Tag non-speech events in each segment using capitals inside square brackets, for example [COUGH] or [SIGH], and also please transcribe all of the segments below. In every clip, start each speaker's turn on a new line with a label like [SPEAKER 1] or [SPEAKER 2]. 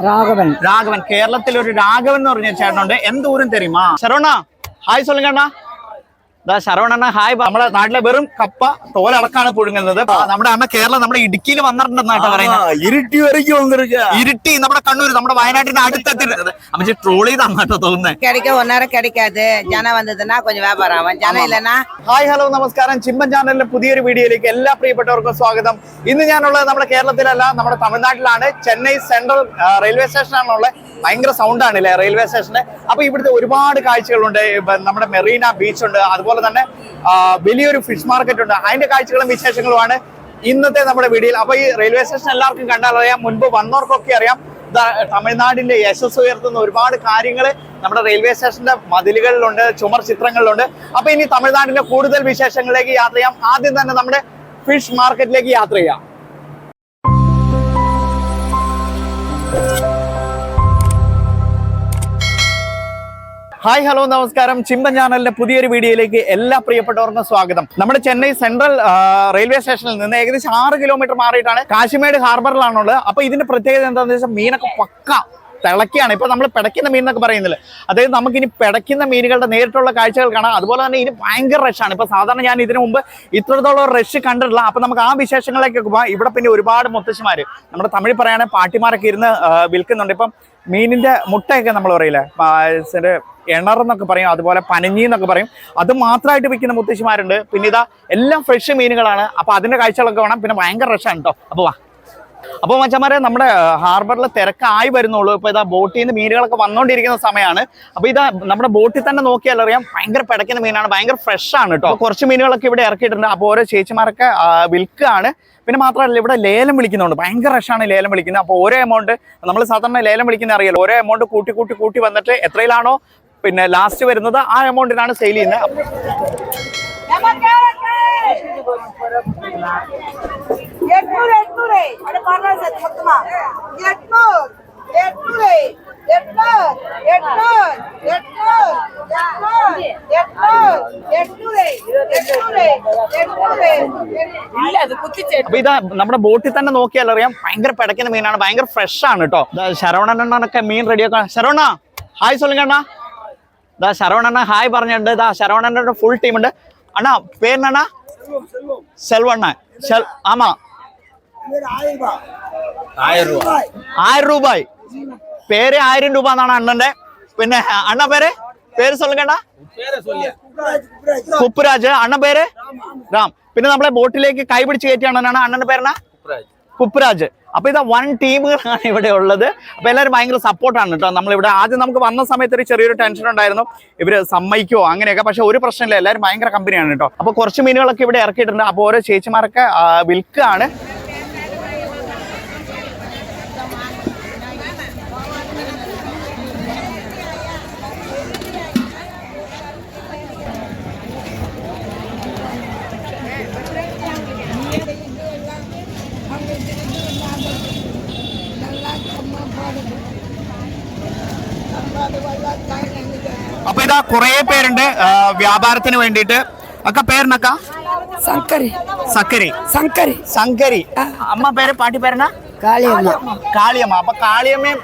[SPEAKER 1] ராகவன்
[SPEAKER 2] ராகவன் கேரளத்தில் ஒரு ராகவன் என்று ஒரு சேட்டனுண்டு எந்த ஊரும் தெரியுமா சரவணா ஹாய் சொல்லுங்கண்ணா ശരവണ ഹായ് നമ്മുടെ നാട്ടിലെ വെറും കപ്പ തോലടക്കാണ് പുഴുങ്ങുന്നത്. നമ്മുടെ അമ്മ കേരളം നമ്മുടെ ഇടുക്കിയിൽ വന്നിട്ടുണ്ടെന്നായിട്ട് പറയുന്നത്.
[SPEAKER 3] ഇരുട്ടി വരയ്ക്കും വന്നിരിക്ക.
[SPEAKER 2] ഇരുട്ടി നമ്മുടെ കണ്ണൂർ നമ്മുടെ വയനാട്ടിന്റെ അടുത്തെത്തിരുന്നത് അമ്മച്ചി ട്രോൾ ചെയ്താട്ടോ തോന്നുന്നത്
[SPEAKER 4] ജന ജന ഇല്ലനാ
[SPEAKER 2] ഹായ് ഹലോ നമസ്കാരം. ചിമ്മൻ ചാനലിന്റെ പുതിയൊരു വീഡിയോയിലേക്ക് എല്ലാ പ്രിയപ്പെട്ടവർക്കും സ്വാഗതം. ഇന്ന് ഞാനുള്ളത് നമ്മുടെ കേരളത്തിലല്ല നമ്മുടെ തമിഴ്നാട്ടിലാണ്. ചെന്നൈ സെൻട്രൽ റെയിൽവേ സ്റ്റേഷനാണുള്ളത് ഭയങ്കര സൗണ്ടാണ് അല്ലേ റെയിൽവേ സ്റ്റേഷന്. അപ്പൊ ഇവിടുത്തെ ഒരുപാട് കാഴ്ചകളുണ്ട്. നമ്മുടെ മെറീന ബീച്ചുണ്ട്. അതുപോലെ അതുപോലെ തന്നെ വലിയൊരു ഫിഷ് മാർക്കറ്റ് ഉണ്ട്. അതിന്റെ കാഴ്ചകളും വിശേഷങ്ങളുമാണ് ഇന്നത്തെ നമ്മുടെ വീഡിയോയിൽ. അപ്പൊ ഈ റെയിൽവേ സ്റ്റേഷൻ എല്ലാവർക്കും കണ്ടാൽ അറിയാം മുൻപ് വന്നവർക്കൊക്കെ അറിയാം. തമിഴ്നാടിന്റെ യശസ് ഉയർത്തുന്ന ഒരുപാട് കാര്യങ്ങൾ നമ്മുടെ റെയിൽവേ സ്റ്റേഷന്റെ മതിലുകളിലുണ്ട് ചുമർ ചിത്രങ്ങളിലുണ്ട്. അപ്പൊ ഇനി തമിഴ്നാടിന്റെ കൂടുതൽ വിശേഷങ്ങളിലേക്ക് യാത്ര ചെയ്യാം. ആദ്യം തന്നെ നമ്മുടെ ഫിഷ് മാർക്കറ്റിലേക്ക് യാത്ര ചെയ്യാം. ഹായ് ഹലോ നമസ്കാരം. ചിമ്പൻ ചാനലിന്റെ പുതിയൊരു വീഡിയോയിലേക്ക് എല്ലാ പ്രിയപ്പെട്ടവർക്കും സ്വാഗതം. നമ്മുടെ ചെന്നൈ സെൻട്രൽ റെയിൽവേ സ്റ്റേഷനിൽ നിന്ന് ഏകദേശം ആറ് കിലോമീറ്റർ മാറിയിട്ടാണ് കാശിമേട് ഹാർബറിലാണുള്ളത്. അപ്പൊ ഇതിന്റെ പ്രത്യേകത എന്താണെന്ന് വെച്ചാൽ മീനൊക്കെ പക്ക തിളക്കിയാണ് ഇപ്പൊ നമ്മൾ പിടയ്ക്കുന്ന മീൻ എന്നൊക്കെ പറയുന്നില്ല? അതായത് നമുക്ക് ഇനി പിടയ്ക്കുന്ന മീനുകളുടെ നേരിട്ടുള്ള കാഴ്ചകൾ കാണാം. അതുപോലെ തന്നെ ഇനി ഭയങ്കര റഷാണ് ഇപ്പൊ സാധാരണ ഞാൻ ഇതിനു മുമ്പ് ഇത്രത്തോളം റഷ് കണ്ടിട്ടില്ല. അപ്പൊ നമുക്ക് ആ വിശേഷങ്ങളിലേക്ക് പോകാം ഇവിടെ പിന്നെ ഒരുപാട് മുത്തശ്ശിമാര്. നമ്മുടെ തമിഴ് പറയുകയാണെങ്കിൽ പാട്ടിമാരൊക്കെ ഇരുന്ന് വിൽക്കുന്നുണ്ട്. ഇപ്പം മീനിന്റെ മുട്ടയൊക്കെ നമ്മൾ പറയില്ലേ? ആ, എന്നൊക്കെ പറയും അതുപോലെ പനഞ്ഞി എന്നൊക്കെ പറയും. അത് മാത്രമായിട്ട് വിൽക്കുന്ന മുത്തശ്ശിമാരുണ്ട്. പിന്നെ ഇതാ എല്ലാം ഫ്രഷ് മീനുകളാണ്. അപ്പോൾ അതിന്റെ കാഴ്ചകളൊക്കെ വേണം. പിന്നെ ഭയങ്കര റഷാണ് കേട്ടോ അപ്പോൾ വാ. അപ്പോൾ മച്ചന്മാരെ നമ്മുടെ ഹാർബറിൽ തിരക്കായി വരുന്നുള്ളൂ. ഇപ്പൊ ഇതാ ബോട്ടിൽ നിന്ന് മീനുകളൊക്കെ വന്നുകൊണ്ടിരിക്കുന്ന സമയമാണ് അപ്പോൾ ഇതാ നമ്മുടെ ബോട്ടിൽ തന്നെ നോക്കിയാൽ അറിയാം ഭയങ്കര പിടയ്ക്കുന്ന മീനാണ്. ഭയങ്കര ഫ്രഷ് ആണ് കേട്ടോ കുറച്ച് മീനുകളൊക്കെ ഇവിടെ ഇറക്കിയിട്ടുണ്ട്. അപ്പോൾ ഓരോ ചേച്ചിമാരൊക്കെ വിൽക്കുകയാണ്. പിന്നെ മാത്രമല്ല ഇവിടെ ലേലം വിളിക്കുന്നുണ്ട്. ഭയങ്കര റഷാണ് ലേലം വിളിക്കുന്നത്. അപ്പോൾ ഓരോ എമൗണ്ട് നമ്മൾ സാധാരണ ലേലം വിളിക്കുന്ന അറിയാലോ. ഓരോ എമൗണ്ട് കൂട്ടി കൂട്ടി കൂട്ടി വന്നിട്ട് എത്രയിലാണോ പിന്നെ ലാസ്റ്റ് വരുന്നത് ആ എമൗണ്ടിനാണ് സെയിൽ ചെയ്യുന്നത്. അപ്പൊ ഇതാ നമ്മുടെ ബോട്ടിൽ തന്നെ നോക്കിയാൽ അറിയാം ഭയങ്കര പിടയ്ക്കുന്ന മീനാണ് ഭയങ്കര ഫ്രഷ് ആണ് കേട്ടോ ശരവണനൊക്കെ മീൻ റെഡിയാക്കാൻ ശരവണ ഹായ് സൊല്ലുങ്കണ്ണ ഇതാ ശരവണണ്ണ ഹായ് പറഞ്ഞിട്ടുണ്ട് ഇതാ ശരവണന്റെ ഫുൾ ടീം ഉണ്ട് അണ്ണാ പേരിനണ്ണാ സെൽവണ്ണ സെൽ ആമാ
[SPEAKER 3] ആയിരം രൂപ
[SPEAKER 2] ആയിരം രൂപായ് പേര് ആയിരം രൂപ എന്നാണ് അണ്ണന്റെ പിന്നെ അണ്ണ പേര് പേര് சொல்லுங்கண்ணா കുപ്പുരാജ് അണ്ണ പേര് രാം പിന്നെ നമ്മളെ ബോട്ടിലേക്ക് കൈ പിടിച്ച് കയറ്റിയാണ് അണ്ണന്റെ പേരെന്നാ കുപ്പുരാജ് അപ്പൊ ഇതാ വൺ ടീമുകളാണ് ഇവിടെ ഉള്ളത്. അപ്പൊ എല്ലാവരും ഭയങ്കര സപ്പോർട്ടാണ് കേട്ടോ നമ്മളിവിടെ ആദ്യം നമുക്ക് വന്ന സമയത്ത് ഒരു ചെറിയൊരു ടെൻഷൻ ഉണ്ടായിരുന്നു. ഇവർ സമ്മതിക്കോ അങ്ങനെയൊക്കെ. പക്ഷെ ഒരു പ്രശ്നമില്ല. എല്ലാവരും ഭയങ്കര കമ്പനിയാണ് കേട്ടോ അപ്പൊ കുറച്ച് മീനുകളൊക്കെ ഇവിടെ ഇറക്കിയിട്ടുണ്ട്. അപ്പൊ ഓരോ ചേച്ചിമാരൊക്കെ വിൽക്കുകയാണ്. കുറേ പേരുണ്ട്. വ്യാപാരത്തിന് വേണ്ടിയിട്ട്. ഒക്കെ പേരിനക്ക
[SPEAKER 1] സക്കരി
[SPEAKER 2] സക്കരി.
[SPEAKER 1] சங்கரி
[SPEAKER 2] ശങ്കരി. അമ്മ പേര് പാട്ടി പേരണ
[SPEAKER 1] കാളിയമ്മ.
[SPEAKER 2] കാളിയമ്മ. അപ്പൊ കാളിയമ്മയും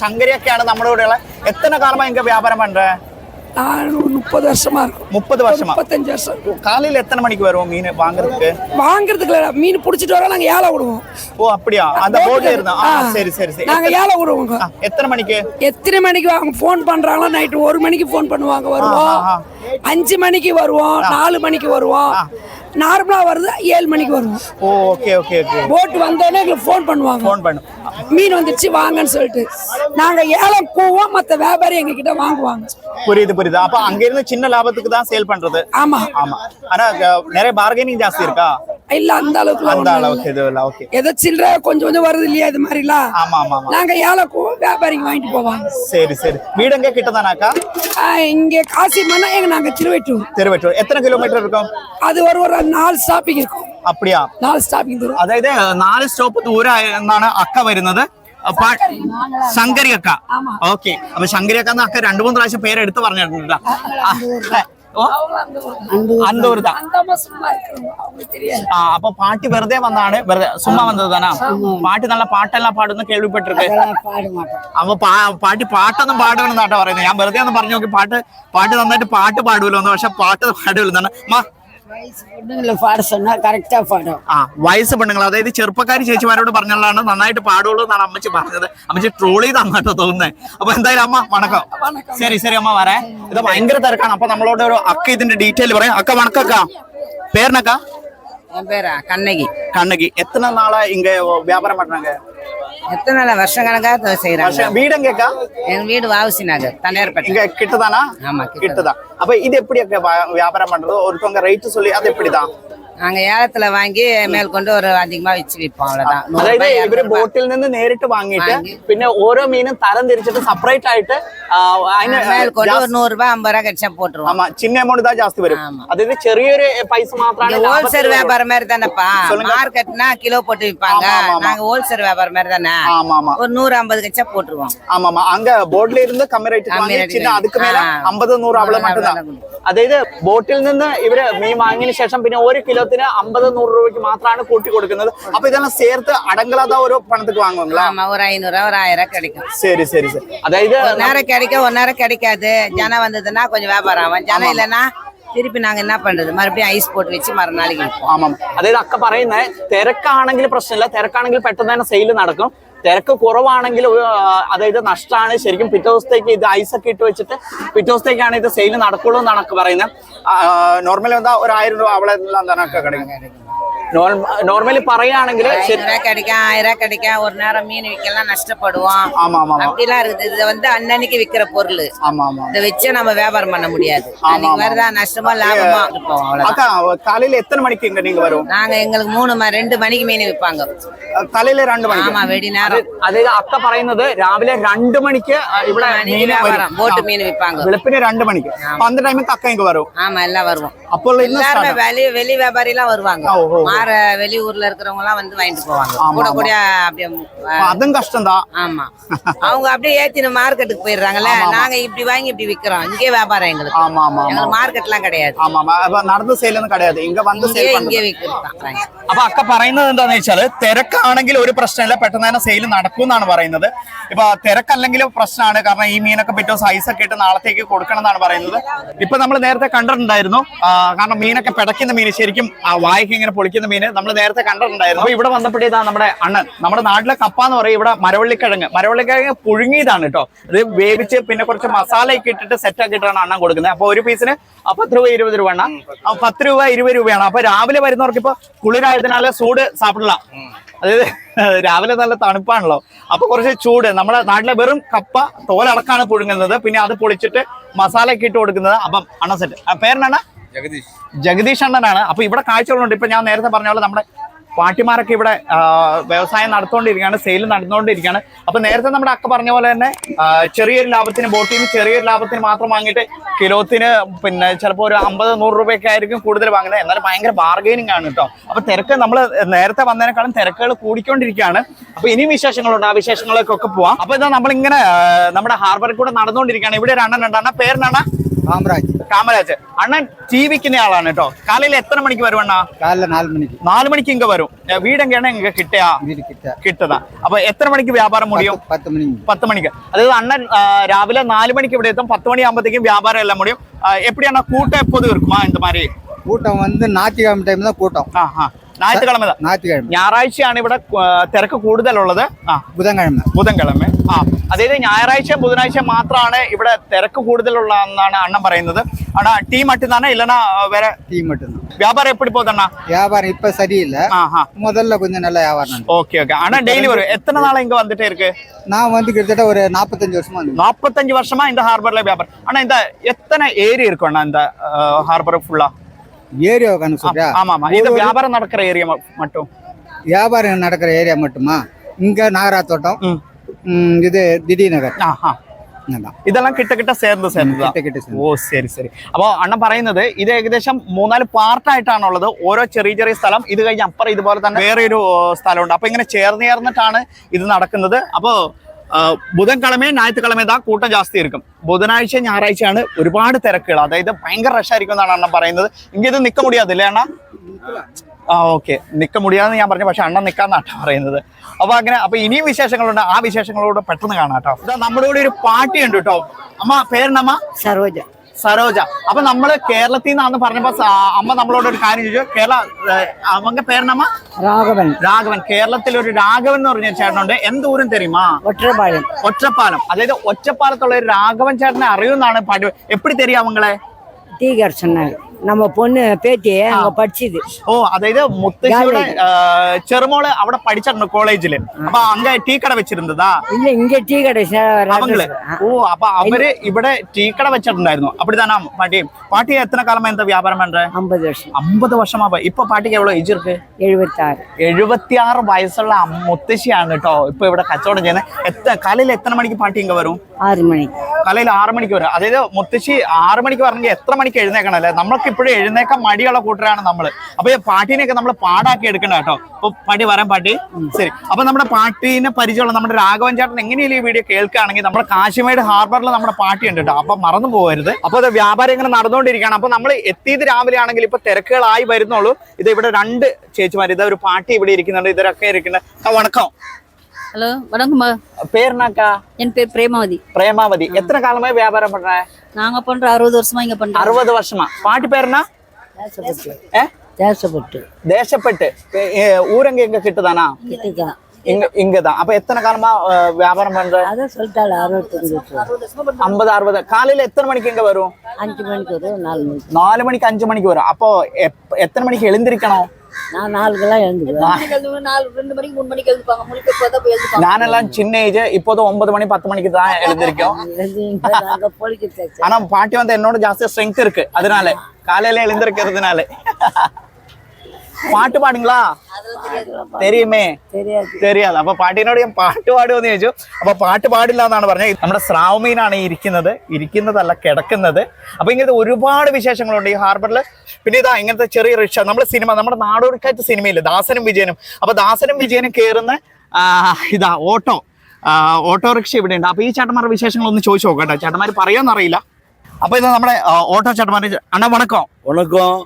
[SPEAKER 2] ശങ്കരിയൊക്കെയാണ് നമ്മുടെ കൂടെയുള്ള. എത്ര കാലമായി വ്യാപാരം പണ്ടേ?
[SPEAKER 1] நான் முப்பது வருஷமா இருக்கும்.
[SPEAKER 2] முப்பது வருஷமா?
[SPEAKER 1] முப்பத்தஞ்சு வருஷம்.
[SPEAKER 2] காலையில எத்தனை மணிக்கு வருவோம் மீன் வாங்குறதுக்கு?
[SPEAKER 1] வாங்குறதுக்கு இல்ல, மீன் பிடிச்சிட்டு வர நாங்க ஏழை விடுவோம்.
[SPEAKER 2] ஓ அப்படியா? அந்த போட்ல இருந்தா சரி சரி சரி.
[SPEAKER 1] நாங்க ஏழை விடுவோங்க
[SPEAKER 2] எத்தனை மணிக்கு?
[SPEAKER 1] எத்தனை மணிக்கு அவங்க ஃபோன் பண்றாங்களோ? நைட்டு ஒரு மணிக்கு ஃபோன் பண்ணுவாங்க வருவோம். அஞ்சு மணிக்கு வருவோம் நாலு மணிக்கு வருவோம். நார்மலா வருது ஏழு மணிக்கு வருவோம்
[SPEAKER 2] ஓகே ஓகே ஓகே
[SPEAKER 1] போட் வந்தோடனே எங்களுக்கு ஃபோன் பண்ணுவாங்க.
[SPEAKER 2] ஃபோன் பண்ணு.
[SPEAKER 1] மீன் வந்துருச்சு வாங்கன்னு சொல்லிட்டு. நாங்க ஏலம் போவோம் மத்த வியாபாரி எங்க கிட்ட வாங்குவாங்க.
[SPEAKER 2] புரியுது புரியுது. அப்ப அங்க இருந்து சின்ன லாபத்துக்கு தான் சேல் பண்றது?
[SPEAKER 1] ஆமா.
[SPEAKER 2] ஆமா. ஆனா நிறைய பார்கெனிங் ஜாஸ்தி இருக்கா?
[SPEAKER 1] இல்ல அந்த அளவுக்கு
[SPEAKER 2] அந்த. அளவுக்கு இது இல்ல ஓகே
[SPEAKER 1] ஏதோ சில்லற கொஞ்சம் கொஞ்சம் வருது இல்லையா இது மாதிரிலாம்.
[SPEAKER 2] ஆமா ஆமா
[SPEAKER 1] நாங்க போவோம் வியாபாரிங்க வாங்கிட்டு போவாங்க
[SPEAKER 2] சரி சரி வீடு எங்க கிட்டதானாக்கா
[SPEAKER 1] ஆஹ் இங்க காசி மண்ணா எங்க நாங்க திருவெட்டூர்
[SPEAKER 2] திருவெட்டூர் எத்தனை கிலோமீட்டர் இருக்கும்
[SPEAKER 1] அது ஒரு ஒரு நாலு ஸ்டாப்பிங் இருக்கும்
[SPEAKER 2] அப்படியா
[SPEAKER 1] നാല് സ്റ്റാപ്പിംഗ് തരും
[SPEAKER 2] അതായത് നാല് സ്റ്റോപ്പ് ദൂരം എന്നാണ് അക്ക വരുന്നത് അപ്പൊ ശങ്കരി അക്ക ഓക്കെ അപ്പൊ ശങ്കരി അക്ക എന്ന അക്ക രണ്ടു മൂന്ന് പ്രാവശ്യം പേര് എടുത്ത് പറഞ്ഞിട്ടുണ്ട് அந்தூர் தான்
[SPEAKER 1] அப்ப பாட்டு வெறுதே வந்தானு
[SPEAKER 2] சும்மா வந்தது പാട്ട് നല്ല நல்ல പാട്ടെല്ലാം പാടുന്ന കേൾവിപ്പെട്ടിട്ട് അപ്പൊ പാട്ട് പാട്ടൊന്നും പാടണമെന്നാട്ടോ പറയുന്നത് ഞാൻ വെറുതെ ഒന്ന് പറഞ്ഞു നോക്കി പാട്ട് പാട്ട് നന്നായിട്ട് പാട്ട് പാടുമല്ലോ എന്ന്. പക്ഷെ പാട്ട് പാടുമല്ലോ എന്നാണ്. വയസ്സ് പെണ്ണുങ്ങൾ അതായത് ചെറുപ്പക്കാരി ചേച്ചിമാരോട് പറഞ്ഞാണ് നന്നായിട്ട് പാടുള്ളൂ എന്നാണ് അമ്മച്ചി പറഞ്ഞത്. അമ്മച്ചി ട്രോൾ ചെയ്താണ് കേട്ടോ തോന്നുന്നത് അപ്പൊ എന്തായാലും അമ്മ വണക്കം. ശരി ശരി അമ്മ വരേ. ഇത് ഭയങ്കര തിരക്കാണ്. അപ്പൊ നമ്മളോട് ഒരു അക്ക ഇതിന്റെ ഡീറ്റെയിൽ പറയാം. അക്ക വണക്കക്ക. പേരിനക്ക?
[SPEAKER 4] என் பேரா? கண்ணகி.
[SPEAKER 2] கண்ணகி. எத்தனை நாளா இங்க வியாபாரம் பண்றாங்க?
[SPEAKER 4] எத்தனை நாள்? வருஷம் கணக்காக செய்யறாங்க
[SPEAKER 2] வருஷம் வீடு எங்கக்கா
[SPEAKER 4] எங்க வீடு வாவுசி நகர் தண்டையார்பேட்டை
[SPEAKER 2] இங்க கிட்டதானா?
[SPEAKER 4] ஆமா கிட்ட
[SPEAKER 2] கிட்டதான். அப்ப இது எப்படி வியாபாரம் பண்றது? ஒருத்தவங்க ரேட் சொல்லி அது எப்படிதான்?
[SPEAKER 4] நாங்கள் ஏலத்தில் வாங்கി മേൽക്കൊണ്ട് ഒരു അധികമായി വെച്ച് വിൽപ്പോ
[SPEAKER 2] അതായത് ഇവര് ബോട്ടിൽ നിന്ന് നേരിട്ട് വാങ്ങിയിട്ട് പിന്നെ ഓരോ മീനും തരം തിരിച്ചിട്ട് സെപ്പറേറ്റ് ആയിട്ട്
[SPEAKER 4] മേൽക്കൊണ്ട് ഒരു നൂറ് രൂപ അമ്പത് രൂപ കടിച്ചാൽ
[SPEAKER 2] പോട്ടും ചിന്ന എമൗണ്ട് தான் ஜாஸ்தி வரும் அதாவது ചെറിയൊരു പൈസ മാത്രമാണ്
[SPEAKER 4] ഹോൾസെയിൽ വ്യാപാരം മാതിരി
[SPEAKER 2] തന്നെപ്പാ
[SPEAKER 4] മാർക്കറ്റിനാ കിലോ போட்டு விற்பாங்க நாங்க ஹோல்சேல் வியாபாரம் மாதிரி தானே
[SPEAKER 2] ஆமா ஆமா
[SPEAKER 4] ஒரு நூறு ஐம்பது கச்சா போட்டுருவோம்
[SPEAKER 2] ஆமா ஆமா அங்க போட்ல இருந்து கம்மி ரேட் அதுக்கு மேல അമ്പത് നൂറ് അവളെ
[SPEAKER 4] മറ്റൊന്നാണ്
[SPEAKER 2] അതായത് ബോട്ടിൽ നിന്ന് ഇവര് മീൻ വാങ്ങിയതിനു ശേഷം പിന്നെ ഒരു കിലോ കുടുംബത്തിന് അമ്പത് നൂറ് രൂപയ്ക്ക് മാത്രമാണ് കൂട്ടി കൊടുക്കുന്നത് അപ്പൊ ഇതെല്ലാം ചേർത്ത് അടങ്കളതാ ഒരു പണത്തിക്ക് വാങ്ങുവീங்களா
[SPEAKER 4] ஆமா ஒரு ஐநூறு ஒரு ஆயிரம் கிடைக்கும்
[SPEAKER 2] சரி சரி சரி அதாவது
[SPEAKER 4] ஒரு நேரம் கிடைக்கும் ஒரு நேரம் கிடைக்காது ஜனம் வந்ததுன்னா கொஞ்சம் வியாபாரம் ஆகும் ஜனம் இல்லைன்னா തിരുപ്പി നാങ്ക എന്നാ പണ്ടത് മറുപടി ഐസ് പോട്ട് വെച്ച് മറുനാളികൾ
[SPEAKER 2] ആമാം അതായത് അക്ക പറയുന്നത് തിരക്കാണെങ്കിൽ പ്രശ്നമില്ല തിരക്കാണെങ്കിൽ പെട്ടെന്ന് തന്നെ സെയിൽ നടക്കും തിരക്ക് കുറവാണെങ്കിൽ അതായത് നഷ്ടമാണ്. ശരിക്കും പിറ്റേ ദിവസത്തേക്ക് ഇത് ഐസൊക്കെ ഇട്ട് വെച്ചിട്ട് പിറ്റേ ദിവസത്തേക്കാണ് ഇത് സെയിൽ നടക്കുള്ളൂ എന്നാണ് പറയുന്നത്. നോർമലി എന്താ ഒരു ആയിരം രൂപ അവളെ എന്താണ് തന്നെ അക്ക കിടക്കും നോർമലി പറയുകയാണെങ്കിൽ ശരി
[SPEAKER 4] ஐநூறு ரூபாய் கிடைக்கும் ஆயிரம் ரூபாய் கிடைக்கும் ஒரு நேரம் மீன் விற்கலாம் நஷ்டப்படுவோம்
[SPEAKER 2] ஆமா ஆமா ஆமா
[SPEAKER 4] அப்படிலாம் இருக்குது இது வந்து அன்னன்னைக்கு விக்கிற பொருள்
[SPEAKER 2] ஆமா ஆமா
[SPEAKER 4] இதை வச்சு நம்ம வியாபாரம் பண்ண முடியாது அன்னைக்கு வருதா நஷ்டமா லாபமா இருப்போம் அவ்வளவுதான்
[SPEAKER 2] அக்கா காலையில எத்தனை மணிக்கு இங்க நீங்க வரும்
[SPEAKER 4] நாங்க எங்களுக்கு மூணு ம- ரெண்டு மணிக்கு மீன் விற்பாங்க
[SPEAKER 2] കാലയിലെ രണ്ട് മണിക്ക്
[SPEAKER 4] ஆமா வெடி நேரம்
[SPEAKER 2] അതായത് അക്ക പറയുന്നത് രാവിലെ രണ്ട് മണിക്ക് ഇവിടെ
[SPEAKER 4] மணிக்கு
[SPEAKER 2] മീന്
[SPEAKER 4] வியாபாரம் போட்டு
[SPEAKER 2] വരും
[SPEAKER 4] மீன் விற்பாங்க
[SPEAKER 2] വെളുപ്പിന് രണ്ട് മണിക്ക് അപ്പൊ അന്ത ടൈമിൽ അക്ക ഇങ്ങ് വരും
[SPEAKER 4] ஆமா எல்லாம் வருவோம்
[SPEAKER 2] അപ്പോൾ ഇന്ന്
[SPEAKER 4] எல்லாருமே
[SPEAKER 2] start.
[SPEAKER 4] வெளி வெளி வியாபாரி எல்லாம் வருவாங்க
[SPEAKER 2] ஓ, ஓ, ஓ.
[SPEAKER 4] மாற வெளியூர்ல இருக்கிறவங்க எல்லாம் வந்து வாங்கிட்டு போவாங்க
[SPEAKER 2] ஆமா,
[SPEAKER 4] கூட
[SPEAKER 2] ஆமா.
[SPEAKER 4] கூட அப்படியே
[SPEAKER 2] അപ്പൊ അതും കഷ്ടം താ
[SPEAKER 4] ஆமா அவங்க அப்படியே ஏத்தின மார்க்கெட்டுக்கு போயிடுறாங்கல்ல நாங்க இப்படி வாங்கி இப்படி விக்கிறோம் இங்கே வியாபாரம் எங்களுக்கு
[SPEAKER 2] ஆமா ஆமா ஆமா
[SPEAKER 4] எங்களுக்கு மார்க்கெட்லாம் கிடையாது
[SPEAKER 2] ஆமா ஆமா അപ്പൊ നടന്ന് സെയിൽ ഒന്നും கிடையாது ഇങ്ങ വന്ന്
[SPEAKER 4] இங்கே
[SPEAKER 2] സെയിൽ
[SPEAKER 4] இங்கே விற்கிறது தான் வாங்கி.
[SPEAKER 2] അപ്പൊ അക്ക പറയുന്നത് എന്താന്ന് വെച്ചാല് തിരക്കാണെങ്കിൽ ഒരു പ്രശ്നമില്ല പെട്ടെന്ന് തന്നെ സെയിൽ നടക്കും എന്നാണ് പറയുന്നത് ഇപ്പൊ തിരക്കല്ലെങ്കിലും പ്രശ്നമാണ് കാരണം ഈ മീനൊക്കെ പിറ്റേ ദിവസം ഐസ് ഒക്കെ ഇട്ട് നാളത്തേക്ക് കൊടുക്കണം എന്നാണ് പറയുന്നത് ഇപ്പൊ നമ്മൾ നേരത്തെ കണ്ടിട്ടുണ്ടായിരുന്നു ആ, കാരണം മീനൊക്കെ പിടയ്ക്കുന്ന മീൻ ശരിക്കും ആ വായ്ക്ക് ഇങ്ങനെ പൊളിക്കുന്ന മീൻ നമ്മൾ നേരത്തെ കണ്ടിട്ടുണ്ടായിരുന്നു. അപ്പൊ ഇവിടെ വന്നപ്പോഴേതാ നമ്മുടെ അണ്ണൻ. നമ്മുടെ നാട്ടിലെ കപ്പ എന്ന് പറയും ഇവിടെ മരവള്ളിക്കിഴങ്ങ്. മരവള്ളിക്കിഴങ്ങ് പുഴുങ്ങിയതാണ് കേട്ടോ. ഇത് വേവിച്ച് പിന്നെ കുറച്ച് മസാലയൊക്കെ ഇട്ടിട്ട് സെറ്റ് ആക്കിയിട്ടാണ് അണ്ണൻ കൊടുക്കുന്നത്. അപ്പൊ ഒരു പീസിന് പത്ത് രൂപ ഇരുപത് രൂപ എണ്ണ പത്ത് രൂപ ഇരുപത് രൂപയാണ്. അപ്പൊ രാവിലെ വരുന്നവർക്ക് ഇപ്പൊ കുളിരായതിനാല് സൂട് സാപ്പിടില്ല അതായത് രാവിലെ നല്ല തണുപ്പാണല്ലോ. അപ്പൊ കുറച്ച് ചൂട്. നമ്മുടെ നാട്ടിലെ വെറും കപ്പ തോലടക്കാണ് പുഴുങ്ങുന്നത്. പിന്നെ അത് പൊളിച്ചിട്ട് മസാല ഒക്കെ ഇട്ട് കൊടുക്കുന്നത്. അപ്പം അണസെറ്റ് സെറ്റ് പേരെന്നാണ്?
[SPEAKER 3] ജഗദീഷ്.
[SPEAKER 2] ജഗദീഷ് അണ്ണനാണ്. അപ്പൊ ഇവിടെ കാഴ്ചകളുണ്ട്. ഇപ്പൊ ഞാൻ നേരത്തെ പറഞ്ഞ പോലെ നമ്മുടെ പാട്ടിമാരൊക്കെ ഇവിടെ വ്യവസായം നടത്തുകൊണ്ടിരിക്കുകയാണ് സെയിൽ നടന്നുകൊണ്ടിരിക്കുകയാണ്. അപ്പൊ നേരത്തെ നമ്മുടെ അക്ക പറഞ്ഞ പോലെ തന്നെ ചെറിയൊരു ലാഭത്തിന് ബോട്ടിന് ചെറിയൊരു ലാഭത്തിന് മാത്രം വാങ്ങിയിട്ട് കിലോത്തിന് പിന്നെ ചിലപ്പോൾ ഒരു അമ്പത് നൂറ് രൂപയൊക്കെ ആയിരിക്കും കൂടുതൽ വാങ്ങുന്നത്. എന്നാലും ഭയങ്കര ബാർഗെയിനിങ് ആണ് കേട്ടോ അപ്പൊ തിരക്ക് നമ്മൾ നേരത്തെ വന്നതിനേക്കാളും തിരക്കുകൾ കൂടിക്കൊണ്ടിരിക്കുകയാണ്. അപ്പൊ ഇനിയും വിശേഷങ്ങളുണ്ട്. ആ വിശേഷങ്ങളിലേക്കൊക്കെ പോവാം. അപ്പൊ ഇതാ നമ്മളിങ്ങനെ നമ്മുടെ ഹാർബറിൽ കൂടെ നടന്നുകൊണ്ടിരിക്കുകയാണ്. ഇവിടെ ഒരു അണ്ണൻ ഉണ്ടാണ് അണ്ണ പേരിനാണ്
[SPEAKER 5] காமராஜ்
[SPEAKER 2] കാമരാജ് അണ്ണൻ ടി വിക്കുന്ന ആളാണ് കേട്ടോ കാലയിൽ എത്ര മണിക്ക് വരും അണ്ണാ
[SPEAKER 5] காலைல நாலு மணிக்கு
[SPEAKER 2] നാല് മണിക്ക് ഇങ്ങ വരും വീട് എങ്ങനെയാണ് ഇങ്ങ കിട്ടിയാ
[SPEAKER 5] வீடு கிட்ட
[SPEAKER 2] കിട്ടതാ അപ്പൊ എത്ര മണിക്ക് വ്യാപാരം മുടിയും
[SPEAKER 5] பத்து- பத்து மணிக்கு
[SPEAKER 2] പത്ത് മണിക്ക് അതായത് അണ്ണൻ ആ, രാവിലെ നാല് മണിക്ക് ഇവിടെ എത്തും പത്ത് മണിയാകുമ്പോഴത്തേക്കും വ്യാപാരം എല്ലാം മുടിയും ആ, എപ്പിടിയാണ് കൂട്ടം എപ്പോഴും இருக்குமா இந்த மாதிரி
[SPEAKER 5] கூட்டம் வந்து ஞாயிற்றுக்கிழமை டைம் தான் கூட்டம்
[SPEAKER 2] ആ ആ ഞായറാഴ്ചക്കിഴമ
[SPEAKER 5] ஞாயிற்றுக்கிழமை
[SPEAKER 2] ഞായറാഴ്ചയാണ് ഇവിടെ ആ, തിരക്ക് കൂടുതലുള്ളത് ആ
[SPEAKER 5] புதன்கிழமை
[SPEAKER 2] ബുധൻകിഴമ ആ അതായത് ഞായറാഴ്ച ബുധനാഴ്ച മാത്രമാണ് ഇവിടെ തിരക്ക് കൂടുതലുള്ള എന്നാണ് അണ്ണൻ പറയുന്നത് ആണാ ടീ മട്ടുന്നാണ് ഇല്ലനാ വേറെ
[SPEAKER 5] டீ மட்டும்தான்
[SPEAKER 2] വ്യാപാരം എപ്പിടി പോതണ്ണ
[SPEAKER 5] வியாபாரம் இப்ப சரியில்லை
[SPEAKER 2] ആ ആ
[SPEAKER 5] முதல்ல கொஞ்சம் நல்ல வியாபாரம் நடந்துச்சு.
[SPEAKER 2] ஓகே ஓகே ஆனா டெய்லி வரும் எத்தனை நாளா இங்க வந்துட்டே இருக்கு
[SPEAKER 5] நான் வந்து கிட்டத்தட்ட ஒரு நாற்பத்தஞ்சு வருஷமா வந்து
[SPEAKER 2] நாற்பத்தஞ்சு வருஷமா இந்த ஹார்பர்ல வியாபாரம் ஆனா இந்த எத்தனை ஏரி இருக்கும் அண்ணா இந்த ஹார்பர் ஃபுல்லா
[SPEAKER 5] ஏரியாவை கணக்கு சொல்றியா
[SPEAKER 2] ஆமா ஆமா இது வியாபாரம் நடக்கிற ஏரியா மட்டும்
[SPEAKER 5] வியாபாரம் நடக்கிற ஏரியா மட்டுமா இங்க நாகராத்தோட்டம்
[SPEAKER 2] ம்.
[SPEAKER 5] ம், இது திடீர் நகர்
[SPEAKER 2] ആഹാ
[SPEAKER 5] இங்கதான்.
[SPEAKER 2] ഇതെല്ലാം കിട്ട കിട്ട ചേർന്ന് ചേർന്നതാ
[SPEAKER 5] கிட்ட கிட்ட சேர்ந்து.
[SPEAKER 2] ഓ ശരി ശരി അപ്പൊ അണ്ണൻ പറയുന്നത് ഇത് ഏകദേശം മൂന്നാല് പാർട്ടായിട്ടാണുള്ളത് ഓരോ ചെറിയ ചെറിയ സ്ഥലം ഇത് കഴിഞ്ഞ് അപ്പുറം ഇതുപോലെ തന്നെ വേറെ ഒരു സ്ഥലമുണ്ട് അപ്പൊ ഇങ്ങനെ ചേർന്ന് ചേർന്നിട്ടാണ് ഇത് നടക്കുന്നത് അപ്പോ ബുധൻകിഴമയും ഞായറ്റുക്കിഴമയും ഇതാ കൂട്ടം ജാസ്തി ഇരിക്കും ബുധനാഴ്ച ഞായറാഴ്ചയാണ് ഒരുപാട് തിരക്കുകൾ. അതായത് ഭയങ്കര റഷ് ആയിരിക്കും എന്നാണ് അണ്ണൻ പറയുന്നത്. എങ്കിൽ ഇത് നിക്ക മുടിയാതില്ലേ അണ്ണ? ആ ഓക്കെ നിൽക്ക മുടിയാന്ന് ഞാൻ പറഞ്ഞു പക്ഷെ അണ്ണൻ നിൽക്കാന്നാട്ടോ പറയുന്നത്. അപ്പൊ അങ്ങനെ അപ്പൊ ഇനിയും വിശേഷങ്ങളുണ്ട്. ആ വിശേഷങ്ങളോട് പെട്ടെന്ന് കാണാം കേട്ടോ. നമ്മുടെ കൂടെ ഒരു പാട്ടി ഉണ്ട് കേട്ടോ. അമ്മ പേരണമ്മ
[SPEAKER 6] സരോജ.
[SPEAKER 2] സരോജ. അപ്പൊ നമ്മൾ കേരളത്തിൽ നിന്നാന്ന് പറഞ്ഞപ്പോ അമ്മ നമ്മളോട് ഒരു കാര്യം ചോദിച്ചു. കേരള അമ്മന്റെ പേരിനമ്മ
[SPEAKER 6] രാഘവൻ.
[SPEAKER 2] രാഘവൻ. കേരളത്തിൽ ഒരു രാഘവൻ എന്ന് പറഞ്ഞ ചേട്ടനുണ്ട്. എന്തോരം തരുമാ?
[SPEAKER 6] ഒറ്റപ്പാലം.
[SPEAKER 2] ഒറ്റപ്പാലം. അതായത് ഒറ്റപ്പാലത്തുള്ള ഒരു രാഘവൻ ചേട്ടനെ അറിയുമെന്നാണ് പാട്ട് എപ്പിടി തരിക അവങ്ങളെ
[SPEAKER 6] நம்ம പൊന്ന് പേറ്റി അങ്ങ് പഠിച്ചത്
[SPEAKER 2] ഓ അതായത് മുത്തശ്ശിയുടെ ചെറുമോള് അവിടെ പഠിച്ചായിരുന്നു കോളേജില് അപ്പൊ അങ്ങ് ടീ കട വെച്ചിരുന്നതാ
[SPEAKER 6] ഇല്ല ഇങ്ങ ടീ കട
[SPEAKER 2] അവങ്ങള് ഓ അപ്പൊ അവര് ഇവിടെ ടീ കട വെച്ചിട്ടുണ്ടായിരുന്നു അപ്പടിതാണ പാട്ടി പാട്ടി എത്ര കാലം എന്താ വ്യാപാരം
[SPEAKER 6] പണ്ടേ അമ്പത്
[SPEAKER 2] വർഷം അമ്പത് വർഷമാ ഇപ്പൊ പാട്ടിക്ക് എവിടെ ഏജ് ഇருக்கு
[SPEAKER 6] എഴുപത്തി
[SPEAKER 2] ആറ് എഴുപത്തി ആറ് വയസ്സുള്ള മുത്തശ്ശിയാണ് കേട്ടോ ഇപ്പൊ ഇവിടെ കച്ചവടം ചെയ്യുന്നത് എത്ര കാലയിൽ എത്ര മണിക്ക് പാട്ടി ഇങ്ങ വരും
[SPEAKER 6] ആറ് മണിക്ക്
[SPEAKER 2] കാലയിൽ ആറ് മണിക്ക് വരാം അതായത് മുത്തശ്ശി ആറ് മണിക്ക് പറഞ്ഞെങ്കിൽ എത്ര മണിക്ക് എഴുന്നേക്കണം അല്ലേ? നമ്മൾക്ക് ഇപ്പോഴും എഴുന്നേക്കാൻ മടിയുള്ള കൂട്ടരാണ് നമ്മൾ അപ്പൊ ഈ പാട്ടിനെയൊക്കെ നമ്മൾ പാടാക്കി എടുക്കണം കേട്ടോ. അപ്പൊ പാട്ടി വരാൻ പാട്ടി. ശരി. അപ്പൊ നമ്മുടെ പാട്ടിനെ പരിചയമുള്ള നമ്മുടെ രാഘവൻ ചേട്ടൻ എങ്ങനെയല്ലേ ഈ വീഡിയോ കേൾക്കുകയാണെങ്കിൽ നമ്മുടെ കാശിമേട് ഹാർബറിൽ നമ്മുടെ പാട്ടി ഉണ്ട് കേട്ടോ. അപ്പൊ മറന്നു പോകരുത്. അപ്പൊ അത് വ്യാപാരം ഇങ്ങനെ നടന്നുകൊണ്ടിരിക്കുകയാണ്. അപ്പൊ നമ്മൾ എത്തിയത് രാവിലെ ആണെങ്കിൽ ഇപ്പൊ തിരക്കുകളായി വരുന്നുള്ളൂ. ഇത് ഇവിടെ രണ്ട് ചേച്ചിമാർ ഇതൊരു ഒരു പാർട്ടി ഇവിടെ ഇരിക്കുന്നുണ്ട്. ഇതൊരൊക്കെ ഇരിക്കുന്നുണ്ട് വണക്കം.
[SPEAKER 7] ஹலோ வணக்கம்மா
[SPEAKER 2] பேர்னாக்கா?
[SPEAKER 7] என் பேர் பிரேமாவதி.
[SPEAKER 2] பிரேமாவதி. எத்தனை காலமா வியாபாரம் பண்ற?
[SPEAKER 7] நாங்க பண்ற அறுபது வருஷமா இங்க பண்றோம்.
[SPEAKER 2] அறுபது வருஷமா. பாட்டு பேர்னா?
[SPEAKER 6] தேசப்பட்டு.
[SPEAKER 2] தேசப்பட்டு. ஊரங்க எங்க கிட்டதானா?
[SPEAKER 6] கிட்டதான்
[SPEAKER 2] இங்க இங்கதான். அப்ப எத்தனை காலமா வியாபாரம் பண்ற?
[SPEAKER 6] அதான் சொல்லிட்டாள் அறுபத்தஞ்சு
[SPEAKER 2] ஐம்பது அறுபது. காலையில எத்தனை மணிக்கு இங்க வரும்?
[SPEAKER 6] அஞ்சு மணிக்கு வரும் நாலு மணிக்கு.
[SPEAKER 2] நாலு மணிக்கு அஞ்சு மணிக்கு வரும். அப்போ எத்தனை மணிக்கு எழுந்திருக்கணும்?
[SPEAKER 6] நான் நாலுக்கெல்லாம் எழுந்துக்குவேன்.
[SPEAKER 7] நாலு ரெண்டு மணிக்கு மூணு மணிக்கு எழுதுப்பாங்க முழிக்க போதான் போய் எழுதுப்பாங்க
[SPEAKER 2] நானெல்லாம் சின்ன ஏஜ் இப்போதும் ஒன்பது மணி பத்து மணிக்கு தான் எழுந்திருக்கோம். [LAUGHS] ஆனா பாட்டி வந்து என்னோட ஜாஸ்தி ஸ்ட்ரென்த் இருக்கு. அதனால காலையில எழுந்திருக்கிறதுனால. [LAUGHS] പാട്ട് പാടുങ്ങളാ? തെരിയുമേ?
[SPEAKER 6] தெரியாது
[SPEAKER 2] അപ്പൊ പാട്ടിനോട് ഞാൻ പാട്ട് പാടുമെന്ന് ചോദിച്ചു. അപ്പൊ പാട്ട് പാടില്ല എന്നാണ് പറഞ്ഞത്. നമ്മുടെ ശ്രാവമീനാണ് ഇരിക്കുന്നത്. ഇരിക്കുന്നതല്ല കിടക്കുന്നത്. അപ്പൊ ഇങ്ങനത്തെ ഒരുപാട് വിശേഷങ്ങളുണ്ട് ഈ ഹാർബറിൽ. പിന്നെ ഇതാ ഇങ്ങനത്തെ ചെറിയ റിക്ഷ നമ്മുടെ സിനിമ നമ്മുടെ നാടോടിക്കാറ്റ് സിനിമയില്ല? ദാസനും വിജയനും. അപ്പൊ ദാസനും വിജയനും കയറുന്ന ഇതാ ഓട്ടോ. ഓട്ടോറിക്ഷ ഇവിടെ ഉണ്ട് അപ്പൊ ഈ ചേട്ടന്മാരുടെ വിശേഷങ്ങളൊന്ന് ചോദിച്ചു നോക്കട്ടെ ചേട്ടന്മാർ പറയാന്നറിയില്ല അപ്പൊ ഇത് നമ്മുടെ ഓട്ടോ ചേട്ടന്മാരെ. അണ്ണ വണക്കം.
[SPEAKER 6] വണക്കം.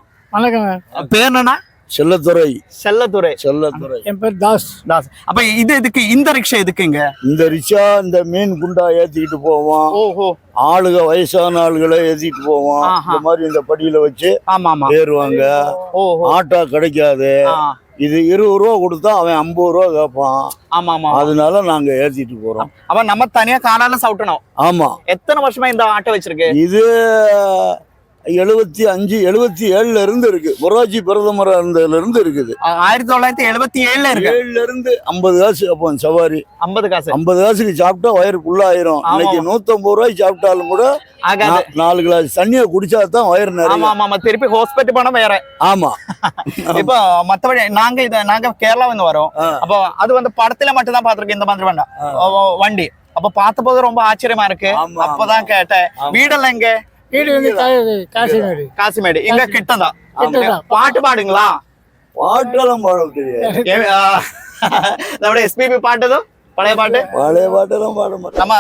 [SPEAKER 2] പേരണ
[SPEAKER 3] செல்லத்துறை
[SPEAKER 2] செல்லத்துறை
[SPEAKER 3] செல்லத்துறை
[SPEAKER 6] என் பேர் தாஸ்.
[SPEAKER 2] தாஸ். அப்ப இது இதுக்கு இந்த ரிக்ஷா எதுக்குங்க
[SPEAKER 3] இந்த ரிக்ஷா இந்த மீன் குண்டா ஏத்திக்கிட்டு போவோம்
[SPEAKER 2] ஓஹோ.
[SPEAKER 3] ஆளுக வயசான ஆளுகளை ஏத்திட்டு போவோம். இந்த மாதிரி இந்த படியில வச்சு
[SPEAKER 2] ஆமா ஆமா
[SPEAKER 3] ஏறுவாங்க.
[SPEAKER 2] ஓஹோ.
[SPEAKER 3] ஆட்டோ கிடைக்காது. இது இருபது ரூபா கொடுத்தா அவன் ஐம்பது ரூபா கேட்பான்
[SPEAKER 2] ஆமா ஆமா
[SPEAKER 3] அதனால நாங்க ஏத்திட்டு போறோம்.
[SPEAKER 2] அப்ப நம்ம தனியா காலால சவுட்டணும்
[SPEAKER 3] ஆமா.
[SPEAKER 2] எத்தனை வருஷமா இந்த ஆட்டோ வச்சிருக்கு?
[SPEAKER 3] இது எழுபத்தி அஞ்சு எழுபத்தி ஏழுல இருந்து இருக்கு. மொராஜி பிரதமர் இருந்ததுல இருந்து இருக்குது.
[SPEAKER 2] ஆயிரத்தி தொள்ளாயிரத்தி எழுபத்தி ஏழுல இருக்கு.
[SPEAKER 3] ஏழுல இருந்து ஐம்பது காசு அப்போ சவாரி.
[SPEAKER 2] ஐம்பது காசு.
[SPEAKER 3] ஐம்பது காசுக்கு சாப்பிட்டா வயிறு
[SPEAKER 2] ஆமா.
[SPEAKER 3] இன்னைக்கு நூத்தம்பது ரூபாய்க்கு சாப்பிட்டாலும் கூட நாலு கிளாஸ் தண்ணியை குடிச்சா தான் வயிறு நிறைய
[SPEAKER 2] ஆமா திருப்பி ஹாஸ்பிட்டல் போனா வேற.
[SPEAKER 3] ஆமா. [LAUGHS]
[SPEAKER 2] இப்போ மத்தபடி நாங்க இத நாங்க கேரளா வந்து வரோம். அப்போ அது வந்து படத்துல மட்டும் தான் பாத்திருக்கேன் இந்த மாதிரி வேண்டாம். வண்டி. அப்ப பார்த்தபோது ரொம்ப ஆச்சரியமா இருக்கு. அப்பதான் கேட்டேன். வீடெல்லாம் எங்க?
[SPEAKER 6] வீடு வந்து காசிமேடு
[SPEAKER 2] காசிமேடு இங்க கிட்டதான் பாட்டு பாடுங்களா?
[SPEAKER 3] பாட்டுகளும் பாட தெரியாது
[SPEAKER 2] നമ്മുടെ എസ് പി പി പാട്ടതും പഴയ
[SPEAKER 3] நம்ம கேரளாவோட പാട്ടെല്ലാം പാടും
[SPEAKER 2] നമ്മ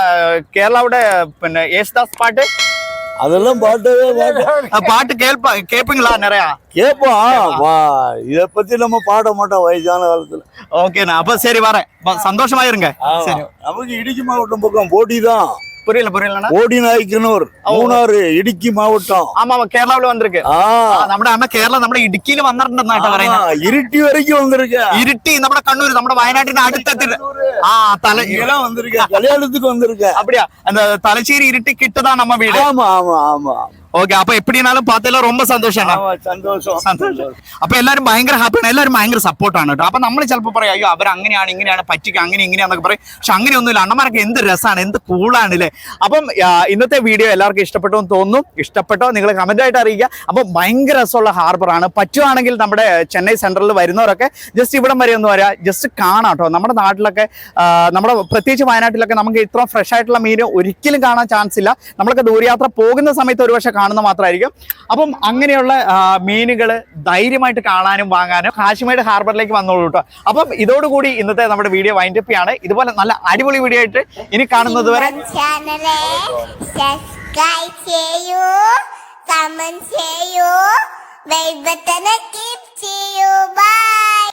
[SPEAKER 3] அதெல்லாம் பாட்டு
[SPEAKER 2] பாட்டு கேட்பா கேப்பீங்களா நிறையா?
[SPEAKER 3] கேப்பா? வா இத பத்தி நம்ம பாட மாட்டோம் வயசான காலத்துல.
[SPEAKER 2] ஓகேண்ணா அப்ப சரி வரேன். சந்தோஷமா இருங்க. சரி.
[SPEAKER 3] நமக்கு இடிக்குமா மாவட்டம் பக்கம் போட்டி தான்
[SPEAKER 2] புரியல புரியலண்ணா
[SPEAKER 3] ஓடிநாய்க்கினூர் മൂന്നാറ് ഇടുക്കി മാവട്ടം
[SPEAKER 2] ആമാ
[SPEAKER 3] കേരളാവില്
[SPEAKER 2] വന്നിരിക്ക് നമ്മുടെ അമ്മ കേരളം നമ്മുടെ ഇടുക്കിയിൽ വന്നിട്ടുണ്ടെന്നാട്ടോ പറയുന്നത്
[SPEAKER 3] ഇരിട്ടി വരയ്ക്കും വന്നിരിക്ക
[SPEAKER 2] ഇരിട്ടി നമ്മുടെ കണ്ണൂർ നമ്മുടെ വയനാട്ടിന്റെ അടുത്തെത്തി ആ തല
[SPEAKER 3] വന്നിരിക്ക കല്യാണത്തിക്ക്
[SPEAKER 2] വന്നിരിക്ക അപ്പടിയാ തലശ്ശേരി ഇരിട്ടി കിട്ടതാണ് നമ്മ വീട്
[SPEAKER 3] ആമാ ആമാ ആമാ
[SPEAKER 2] ஓகே அப்ப எப்படினாலும் பார்த்ததுல ரொம்ப சந்தோஷம்
[SPEAKER 3] ஆமா சந்தோஷம்
[SPEAKER 2] സന്തോഷം അപ്പൊ എല്ലാവരും ഭയങ്കര ഹാപ്പിയാണ് എല്ലാവരും ഭയങ്കര സപ്പോർട്ടാണ് കേട്ടോ അപ്പൊ നമ്മൾ ചിലപ്പോൾ പറയും അയ്യോ അവർ അങ്ങനെയാണ് ഇങ്ങനെയാണ് പറ്റിക്ക അങ്ങനെ ഇങ്ങനെയാന്നൊക്കെ പറയും പക്ഷെ അങ്ങനെയൊന്നുമില്ല അണ്ണന്മാരൊക്കെ എന്ത് രസമാണ് എന്ത് കൂളാണ് അല്ലേ അപ്പം ആ, ഇന്നത്തെ വീഡിയോ എല്ലാവർക്കും ഇഷ്ടപ്പെട്ടു എന്ന് തോന്നുന്നു ഇഷ്ടപ്പെട്ടോ നിങ്ങൾ കമന്റ് ആയിട്ട് അറിയിക്കുക അപ്പൊ ഭയങ്കര രസമുള്ള ഹാർബറാണ് പറ്റുവാണെങ്കിൽ നമ്മുടെ ചെന്നൈ സെൻട്രലിൽ വരുന്നവരൊക്കെ ജസ്റ്റ് ഇവിടം വരെ ഒന്ന് വരാം ജസ്റ്റ് കാണാം കേട്ടോ നമ്മുടെ നാട്ടിലൊക്കെ ആ, നമ്മുടെ പ്രത്യേകിച്ച് വയനാട്ടിലൊക്കെ നമുക്ക് ഇത്ര ഫ്രഷ് ആയിട്ടുള്ള മീൻ ഒരിക്കലും കാണാൻ ചാൻസ് ഇല്ല നമ്മളൊക്കെ ദൂരയാത്ര പോകുന്ന സമയത്ത് ഒരുപക്ഷെ കാണുന്ന മാത്രമായിരിക്കും അപ്പം അങ്ങനെയുള്ള മീനുകൾ ധൈര്യമായിട്ട് കാണാനും വാങ്ങാനും കാശ്മീർ ഹാർബറിലേക്ക് വന്നോളൂ കേട്ടോ അപ്പം ഇതോടുകൂടി ഇന്നത്തെ നമ്മുടെ വീഡിയോ വൈൻഡപ്പ് ആണ് ഇതുപോലെ നല്ല അടിപൊളി വീഡിയോ ആയിട്ട് ഇനി കാണുന്നത് വരെ
[SPEAKER 8] ചെയ്യൂ ബൈ